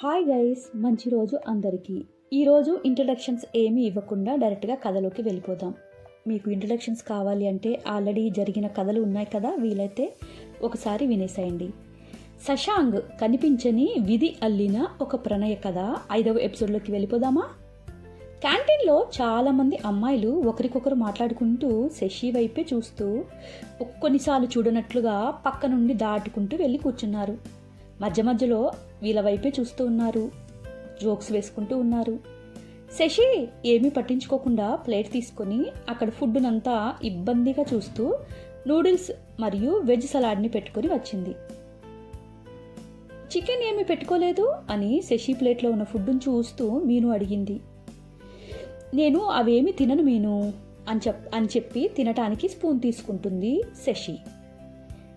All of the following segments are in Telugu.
హాయ్ గైస్ మంచి రోజు అందరికీ. ఈరోజు ఇంట్రడక్షన్స్ ఏమీ ఇవ్వకుండా డైరెక్ట్గా కథలోకి వెళ్ళిపోదాం. మీకు ఇంట్రడక్షన్స్ కావాలి అంటే ఆల్రెడీ జరిగిన కథలు ఉన్నాయి కదా వీలైతే ఒకసారి వినేసేయండి. శశాంగ్ కనిపించని విధి అల్లిన ఒక ప్రణయ కథ ఐదవ ఎపిసోడ్లోకి వెళ్ళిపోదామా? క్యాంటీన్లో చాలామంది అమ్మాయిలు ఒకరికొకరు మాట్లాడుకుంటూ శశి వైపే చూస్తూ కొన్నిసార్లు చూడనట్లుగా పక్క నుండి దాటుకుంటూ వెళ్ళి కూర్చున్నారు. మధ్య మధ్యలో వీళ్ళ వైపే చూస్తూ ఉన్నారు. జోక్స్ వేసుకుంటూ ఉన్నారు. శశి ఏమీ పట్టించుకోకుండా ప్లేట్ తీసుకొని అక్కడ ఫుడ్నంతా ఇబ్బందిగా చూస్తూ నూడిల్స్ మరియు వెజ్ సలాడ్ని పెట్టుకొని వచ్చింది. చికెన్ ఏమి పెట్టుకోలేదు అని శశి ప్లేట్లో ఉన్న ఫుడ్ను చూస్తూ మీను అడిగింది. నేను అవేమి తినను మీను అని చెప్ అని చెప్పి తినటానికి స్పూన్ తీసుకుంటుంది శశి.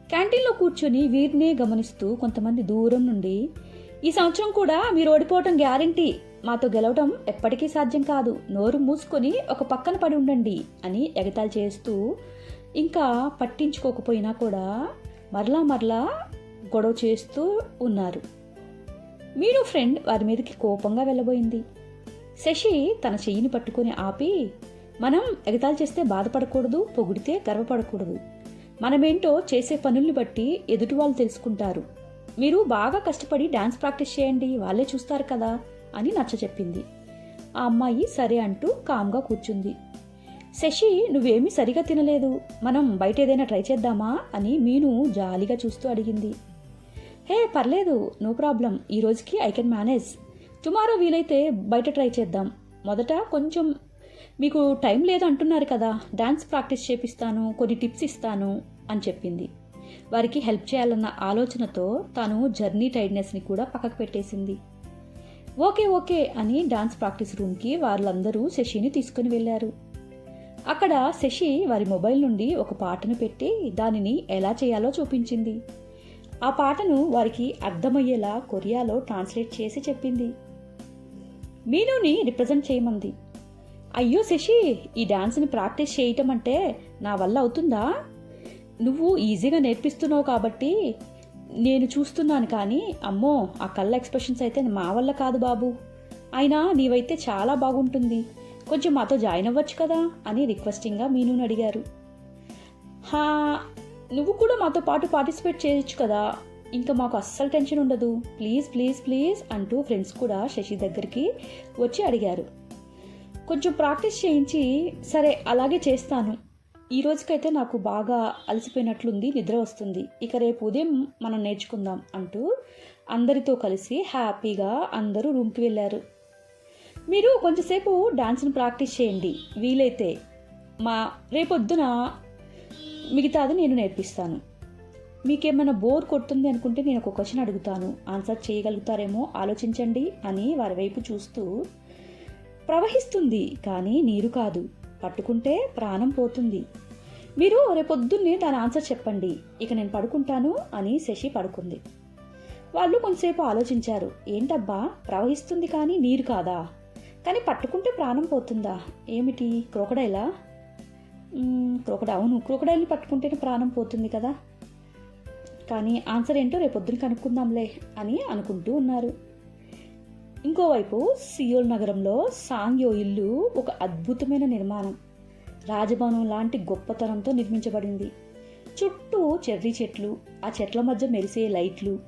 క్యాంటీన్లో కూర్చొని వీరినే గమనిస్తూ కొంతమంది దూరం నుండి ఈ సంవత్సరం కూడా మీరు ఓడిపోవటం గ్యారంటీ. మాతో గెలవటం ఎప్పటికీ సాధ్యం కాదు. నోరు మూసుకొని ఒక పక్కన పడి ఉండండి అని ఎగతాలు చేస్తూ ఇంకా పట్టించుకోకపోయినా కూడా మరలా మరలా గొడవ చేస్తూ ఉన్నారు. మీను ఫ్రెండ్ వారి మీదకి కోపంగా వెళ్ళబోయింది. శశి తన చెయ్యిని పట్టుకొని ఆపి మనం ఎగతాలు చేస్తే బాధపడకూడదు పొగిడితే గర్వపడకూడదు. మనమేంటో చేసే పనుల్ని బట్టి ఎదుటి వాళ్ళు తెలుసుకుంటారు. మీరు బాగా కష్టపడి డాన్స్ ప్రాక్టీస్ చేయండి వాళ్ళే చూస్తారు కదా అని నచ్చ చెప్పింది. ఆ అమ్మాయి సరే అంటూ కామ్గా కూర్చుంది. శశి నువ్వేమీ సరిగా తినలేదు. మనం బయట ఏదైనా ట్రై చేద్దామా అని మీను జాలిగా చూస్తూ అడిగింది. హే పర్లేదు నో ప్రాబ్లం. ఈ రోజుకి ఐ కెన్ మేనేజ్. టుమారో వీలైతే బయట ట్రై చేద్దాం. మొదట కొంచెం మీకు టైం లేదు అంటున్నారు కదా డాన్స్ ప్రాక్టీస్ చేపిస్తాను కొన్ని టిప్స్ ఇస్తాను అని చెప్పింది. వారికి హెల్ప్ చేయాలన్న ఆలోచనతో తాను జర్నీ టైర్డ్నెస్ని కూడా పక్కకు పెట్టేసింది. ఓకే ఓకే అని డాన్స్ ప్రాక్టీస్ రూమ్కి వాళ్ళందరూ శశిని తీసుకుని వెళ్ళారు. అక్కడ శశి వారి మొబైల్ నుండి ఒక పాటను పెట్టి దానిని ఎలా చేయాలో చూపించింది. ఆ పాటను వారికి అర్థమయ్యేలా కొరియాలో ట్రాన్స్లేట్ చేసి చెప్పింది. మీనుని రిప్రజెంట్ చేయమంది. అయ్యో శశి ఈ డాన్స్ని ప్రాక్టీస్ చేయటం అంటే నా వల్ల అవుతుందా? నువ్వు ఈజీగా నేర్పిస్తున్నావు కాబట్టి నేను చూస్తున్నాను కానీ అమ్మో ఆ కళ్ళ ఎక్స్ప్రెషన్స్ అయితే మా వల్ల కాదు బాబు. అయినా నీవైతే చాలా బాగుంటుంది. కొంచెం మాతో జాయిన్ అవ్వచ్చు కదా అని రిక్వెస్టింగ్గా మీనుని అడిగారు. హా నువ్వు కూడా మాతో పాటు పార్టిసిపేట్ చేయొచ్చు కదా. ఇంకా మాకు అస్సలు టెన్షన్ ఉండదు. ప్లీజ్ ప్లీజ్ ప్లీజ్ అంటూ ఫ్రెండ్స్ కూడా శశి దగ్గరికి వచ్చి అడిగారు. కొంచెం ప్రాక్టీస్ చేయించి సరే అలాగే చేస్తాను. ఈ రోజుకైతే నాకు బాగా అలసిపోయినట్లుంది నిద్ర వస్తుంది. ఇక రేపు ఉదయం మనం నేర్చుకుందాం అంటూ అందరితో కలిసి హ్యాపీగా అందరూ రూమ్కి వెళ్ళారు. మీరు కొంచెంసేపు డాన్స్ని ప్రాక్టీస్ చేయండి. వీలైతే మా రేపొద్దున మిగతాది నేను నేర్పిస్తాను. మీకేమైనా బోర్ కొడుతుంది అనుకుంటే నేను ఒక క్వశ్చన్ అడుగుతాను. ఆన్సర్ చేయగలుగుతారేమో ఆలోచించండి అని వారి వైపు చూస్తూ ప్రవహిస్తుంది కానీ నీరు కాదు. పట్టుకుంటే ప్రాణం పోతుంది. మీరు రేపొద్దున్నే దాని ఆన్సర్ చెప్పండి. ఇక నేను పడుకుంటాను అని శశి పడుకుంది. వాళ్ళు కొంతసేపు ఆలోచించారు. ఏంటబ్బా? ప్రవహిస్తుంది కానీ నీరు కాదా? కానీ పట్టుకుంటే ప్రాణం పోతుందా? ఏమిటి? క్రోకడైలా? క్రోకడ అవును క్రోకడైల్ని పట్టుకుంటేనే ప్రాణం పోతుంది కదా. కానీ ఆన్సర్ ఏంటో రేపొద్దున కనుక్కుందాంలే అని అనుకుంటూ ఉన్నారు. ఇంకోవైపు సియోల్ నగరంలో సాంగ్యో ఇల్లు ఒక అద్భుతమైన నిర్మాణం. రాజభవనం లాంటి గొప్పతనంతో నిర్మించబడింది. చుట్టూ చెర్రీ చెట్లు ఆ చెట్ల మధ్య మెరిసే లైట్లు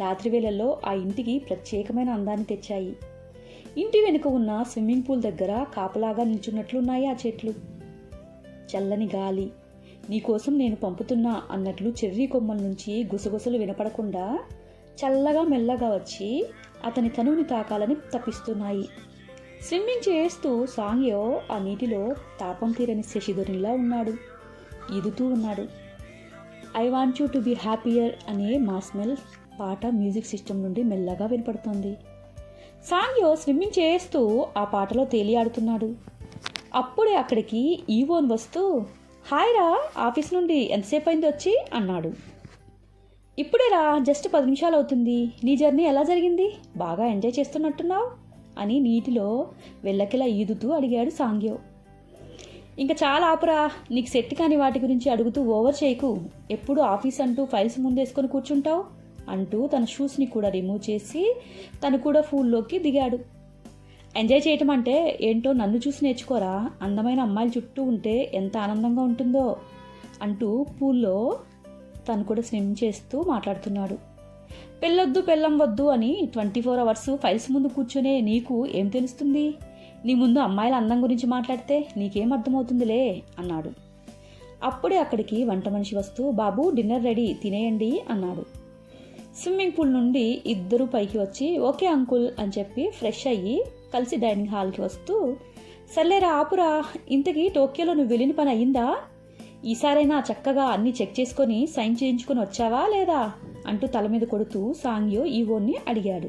రాత్రి వేళల్లో ఆ ఇంటికి ప్రత్యేకమైన అందాన్ని తెచ్చాయి. ఇంటి వెనుక ఉన్న స్విమ్మింగ్ పూల్ దగ్గర కాపలాగా నిల్చున్నట్లున్నాయి ఆ చెట్లు. చల్లని గాలి నీకోసం నేను పంపుతున్నా అన్నట్లు చెర్రీ కొమ్మల నుంచి గుసగుసలు వినపడకుండా చల్లగా మెల్లగా వచ్చి అతని తనువుని తాకాలని తప్పిస్తున్నాయి. స్విమ్మింగ్ చేస్తూ సాంగ్యో ఆ నీటిలో తాపం తీరని శశిధరునిలా ఉన్నాడు. ఈదుతూ ఉన్నాడు. I want you to be happier అనే మా స్మెల్ పాట మ్యూజిక్ సిస్టమ్ నుండి మెల్లగా వినపడుతోంది. సాంగ్యో స్విమ్మింగ్ చేస్తూ ఆ పాటలో తేలియాడుతున్నాడు. అప్పుడే అక్కడికి ఈవోన్ వస్తూ హాయ్ రా ఆఫీస్ నుండి ఎంతసేపు అయింది వచ్చి అన్నాడు. ఇప్పుడే రా జస్ట్ పది నిమిషాలు అవుతుంది. నీ జర్నీ ఎలా జరిగింది? బాగా ఎంజాయ్ చేస్తున్నట్టున్నావు? అని నీటిలో వెళ్ళకిలా ఈదుతూ అడిగాడు సాంగ్యో ఇంకా చాలా ఆపురా నీకు సెట్ కాని వాటి గురించి అడుగుతూ ఓవర్ చేయకు. ఎప్పుడు ఆఫీస్ అంటూ ఫైల్స్ ముందేసుకొని కూర్చుంటావు? అంటూ తన షూస్ని కూడా రిమూవ్ చేసి తను కూడా పూల్లోకి దిగాడు. ఎంజాయ్ చేయటం అంటే ఏంటో నన్ను చూసి నేర్చుకోరా? అందమైన అమ్మాయిల చుట్టూ ఉంటే ఎంత ఆనందంగా ఉంటుందో? అంటూ పూల్లో తను కూడా స్విమ్ చేస్తూ మాట్లాడుతున్నాడు. పెళ్ళొద్దు పెళ్ళం వద్దు అని ట్వంటీ ఫోర్ అవర్స్ ఫైల్స్ ముందు కూర్చునే నీకు ఏం తెలుస్తుంది? నీ ముందు అమ్మాయిల అందం గురించి మాట్లాడితే నీకేం అర్థమవుతుందిలే? అన్నాడు. అప్పుడే అక్కడికి వంట మనిషి వస్తూ బాబు డిన్నర్ రెడీ తినేయండి అన్నాడు. స్విమ్మింగ్ పూల్ నుండి ఇద్దరు పైకి వచ్చి ఓకే అంకుల్ అని చెప్పి ఫ్రెష్ అయ్యి కలిసి డైనింగ్ హాల్కి వస్తూ సర్లేరా ఆపురా ఇంతకీ టోక్యోలో నువ్వు వెళ్ళిన పని అయ్యిందా? ఈసారైనా చక్కగా అన్ని చెక్ చేసుకొని సైన్ చేయించుకొని వచ్చావా లేదా? అంటూ తల మీద కొడుతూ సాంగ్యో ఈవోన్ని అడిగాడు.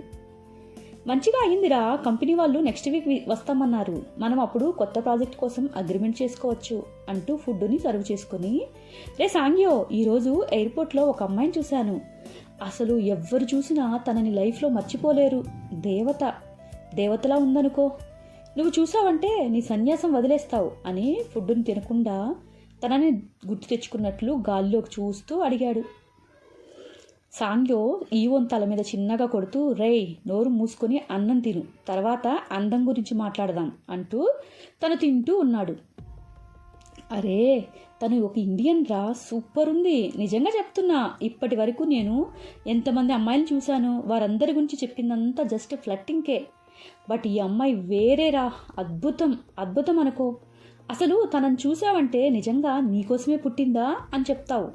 మంచిగా అయ్యిందిరా కంపెనీ వాళ్ళు నెక్స్ట్ వీక్ వస్తామన్నారు. మనం అప్పుడు కొత్త ప్రాజెక్ట్ కోసం అగ్రిమెంట్ చేసుకోవచ్చు అంటూ ఫుడ్ని సర్వ్ చేసుకుని రే సాంగ్యో ఈరోజు ఎయిర్పోర్ట్లో ఒక అమ్మాయిని చూశాను. అసలు ఎవ్వరు చూసినా తనని లైఫ్లో మర్చిపోలేరు. దేవత దేవతలా ఉందనుకో. నువ్వు చూసావంటే నీ సన్యాసం వదిలేస్తావు అని ఫుడ్ని తినకుండా తనని గుర్తు తెచ్చుకున్నట్లు గాల్లోకి చూస్తూ అడిగాడు. సాంగ్యో ఈవోన్ తల మీద చిన్నగా కొడుతూ రేయ్ నోరు మూసుకొని అన్నం తిను తర్వాత అందం గురించి మాట్లాడదాం అంటూ తను తింటూ ఉన్నాడు. అరే తను ఒక ఇండియన్ రా సూపర్ ఉంది. నిజంగా చెప్తున్నా ఇప్పటి వరకు నేను ఎంతమంది అమ్మాయిలు చూశాను. వారందరి గురించి చెప్పిందంతా జస్ట్ ఫ్లట్టింగ్కే. బట్ ఈ అమ్మాయి వేరేరా అద్భుతం అద్భుతం అనుకో. అసలు తనను చూసావంటే నిజంగా నీకోసమే పుట్టిందా అని చెప్తావు.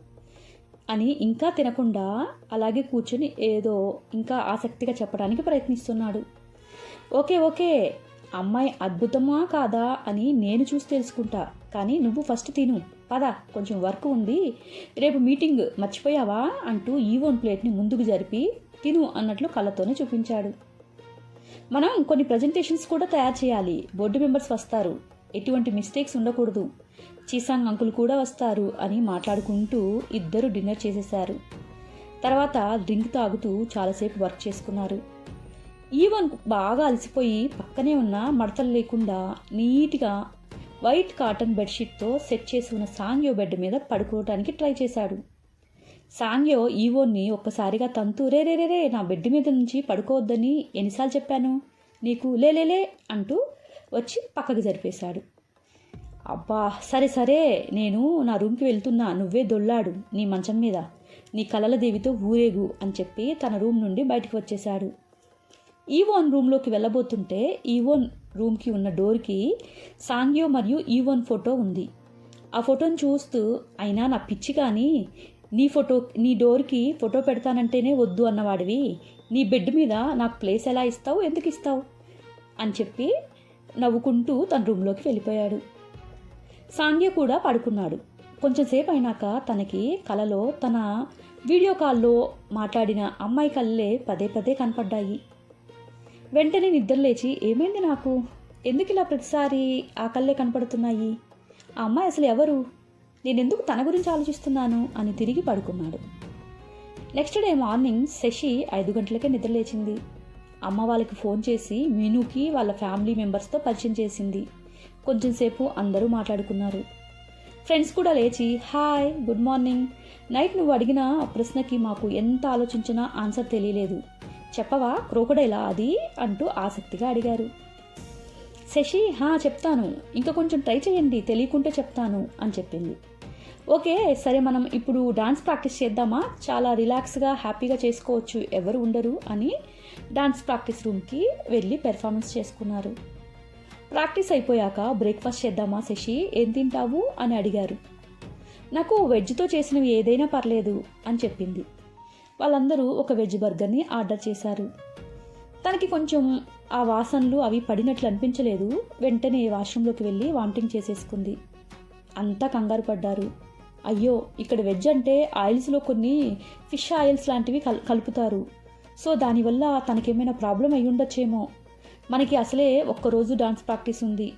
అని ఇంకా తినకుండా అలాగే కూర్చుని ఏదో ఇంకా ఆసక్తిగా చెప్పడానికి ప్రయత్నిస్తున్నాడు. ఓకే ఓకే అమ్మాయి అద్భుతమా కాదా అని నేను చూసి తెలుసుకుంటా. కానీ నువ్వు ఫస్ట్ తిను. పద కొంచెం వర్క్ ఉంది. రేపు మీటింగ్ మర్చిపోయావా అంటూ ఈ వన్ ప్లేట్ని ముందుకు జరిపి తిను అన్నట్లు కళ్ళతోనే చూపించాడు. మనం కొన్ని ప్రజెంటేషన్స్ కూడా తయారు చేయాలి. బోర్డు మెంబర్స్ వస్తారు. ఎటువంటి మిస్టేక్స్ ఉండకూడదు. చీసాంగ్ అంకుల్ కూడా వస్తారు అని మాట్లాడుకుంటూ ఇద్దరు డిన్నర్ చేసేశారు. తర్వాత డ్రింక్ తాగుతూ చాలాసేపు వర్క్ చేసుకున్నారు. ఈవన్ బాగా అలసిపోయి పక్కనే ఉన్న మడతలు లేకుండా నీట్గా వైట్ కాటన్ బెడ్షీట్తో సెట్ చేసి ఉన్న సాంగ్యో బెడ్ మీద పడుకోవడానికి ట్రై చేశాడు. సాంగ్యో ఈవోన్ని ఒక్కసారిగా తంతు రే రే రే నా బెడ్ మీద నుంచి పడుకోవద్దని ఎన్నిసార్లు చెప్పాను? నీకు లేలేలే లే అంటూ వచ్చి పక్కకి జరిపేశాడు. అబ్బా సరే సరే నేను నా రూమ్కి వెళ్తున్నా నువ్వే దొల్లాడు నీ మంచం మీద. నీ కలల దేవితో ఊరేగు అని చెప్పి తన రూమ్ నుండి బయటకు వచ్చేశాడు. ఈవోన్ రూమ్లోకి వెళ్ళబోతుంటే ఈవోన్ రూమ్కి ఉన్న డోర్కి సాంగ్యో మరియు ఈవోన్ ఫోటో ఉంది. ఆ ఫోటోని చూస్తూ అయినా నా పిచ్చి కానీ నీ ఫోటో నీ డోర్కి ఫోటో పెడతానంటేనే వద్దు అన్నవాడివి. నీ బెడ్ మీద నాకు ప్లేస్ ఎలా ఇస్తావు? ఎందుకు ఇస్తావు? అని చెప్పి నవ్వుకుంటూ తన రూమ్లోకి వెళ్ళిపోయాడు. సాంగ్య కూడా పడుకున్నాడు. కొంచెంసేపు అయినాక తనకి కలలో తన వీడియో కాల్లో మాట్లాడిన అమ్మాయి కళ్ళే పదే పదే కనపడ్డాయి. వెంటనే నిద్రలేచి ఏమైంది నాకు? ఎందుకు ఇలా ప్రతిసారి ఆ కళ్ళే కనపడుతున్నాయి? ఆ అమ్మాయి అసలు ఎవరు? నేనెందుకు తన గురించి ఆలోచిస్తున్నాను? అని తిరిగి పడుకున్నాడు. నెక్స్ట్ డే మార్నింగ్ శశి ఐదు గంటలకే నిద్రలేచింది. అమ్మ వాళ్ళకి ఫోన్ చేసి మీనుకి వాళ్ళ ఫ్యామిలీ మెంబర్స్తో పరిచయం చేసింది. కొంచెంసేపు అందరూ మాట్లాడుకున్నారు. ఫ్రెండ్స్ కూడా లేచి హాయ్ గుడ్ మార్నింగ్. నైట్ నువ్వు అడిగిన ప్రశ్నకి మాకు ఎంత ఆలోచించినా ఆన్సర్ తెలియలేదు. చెప్పవా? క్రోకడైలా అది? అంటూ ఆసక్తిగా అడిగారు. శశి హా చెప్తాను. ఇంకా కొంచెం ట్రై చేయండి. తెలియకుంటే చెప్తాను అని చెప్పింది. ఓకే సరే మనం ఇప్పుడు డాన్స్ ప్రాక్టీస్ చేద్దామా? చాలా రిలాక్స్గా హ్యాపీగా చేసుకోవచ్చు. ఎవరు ఉండరు అని డాన్స్ ప్రాక్టీస్ రూమ్కి వెళ్ళి పెర్ఫార్మెన్స్ చేసుకున్నారు. ప్రాక్టీస్ అయిపోయాక బ్రేక్ఫాస్ట్ చేద్దామా శశి ఏం తింటావు? అని అడిగారు. నాకు వెజ్తో చేసినవి ఏదైనా పర్లేదు అని చెప్పింది. వాళ్ళందరూ ఒక వెజ్ బర్గర్ని ఆర్డర్ చేశారు. తనకి కొంచెం ఆ వాసనలు అవి పడినట్లు అనిపించలేదు. వెంటనే వాష్రూమ్లోకి వెళ్ళి వామిటింగ్ చేసేసుకుంది. అంతా కంగారు పడ్డారు. అయ్యో ఇక్కడ వెజ్ అంటే ఆయిల్స్లో కొన్ని ఫిష్ ఆయిల్స్ లాంటివి కల్ కలుపుతారు. సో దానివల్ల తనకేమైనా ప్రాబ్లం అయి ఉండొచ్చేమో మనకి అసలే ఒక్కరోజు డాన్స్ ప్రాక్టీస్ ఉంది.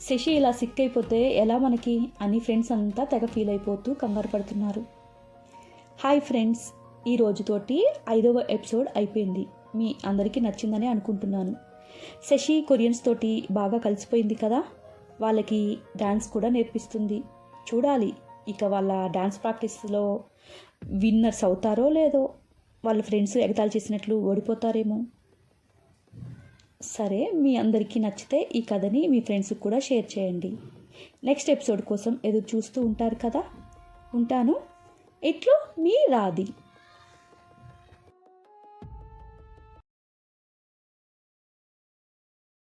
శశి ఇలా సిక్ అయిపోతే ఎలా మనకి అని ఫ్రెండ్స్ అంతా తెగ ఫీల్ అయిపోతూ కంగారు పడుతున్నారు. హాయ్ ఫ్రెండ్స్ ఈ రోజుతోటి ఐదవ ఎపిసోడ్ అయిపోయింది. మీ అందరికీ నచ్చిందని అనుకుంటున్నాను. శశి కొరియన్స్ తోటి బాగా కలిసిపోయింది కదా? వాళ్ళకి డాన్స్ కూడా నేర్పిస్తుంది. చూడాలి ఇక వాళ్ళ డాన్స్ ప్రాక్టీస్లో విన్నర్స్ అవుతారో లేదో. వాళ్ళ ఫ్రెండ్స్ ఎగతాళి చేసినట్లు ఓడిపోతారేమో. సరే మీ అందరికీ నచ్చితే ఈ కథని మీ ఫ్రెండ్స్కి కూడా షేర్ చేయండి. నెక్స్ట్ ఎపిసోడ్ కోసం ఎదురు చూస్తూ ఉంటారు కదా. ఉంటాను. ఇట్లు మీ రాధి.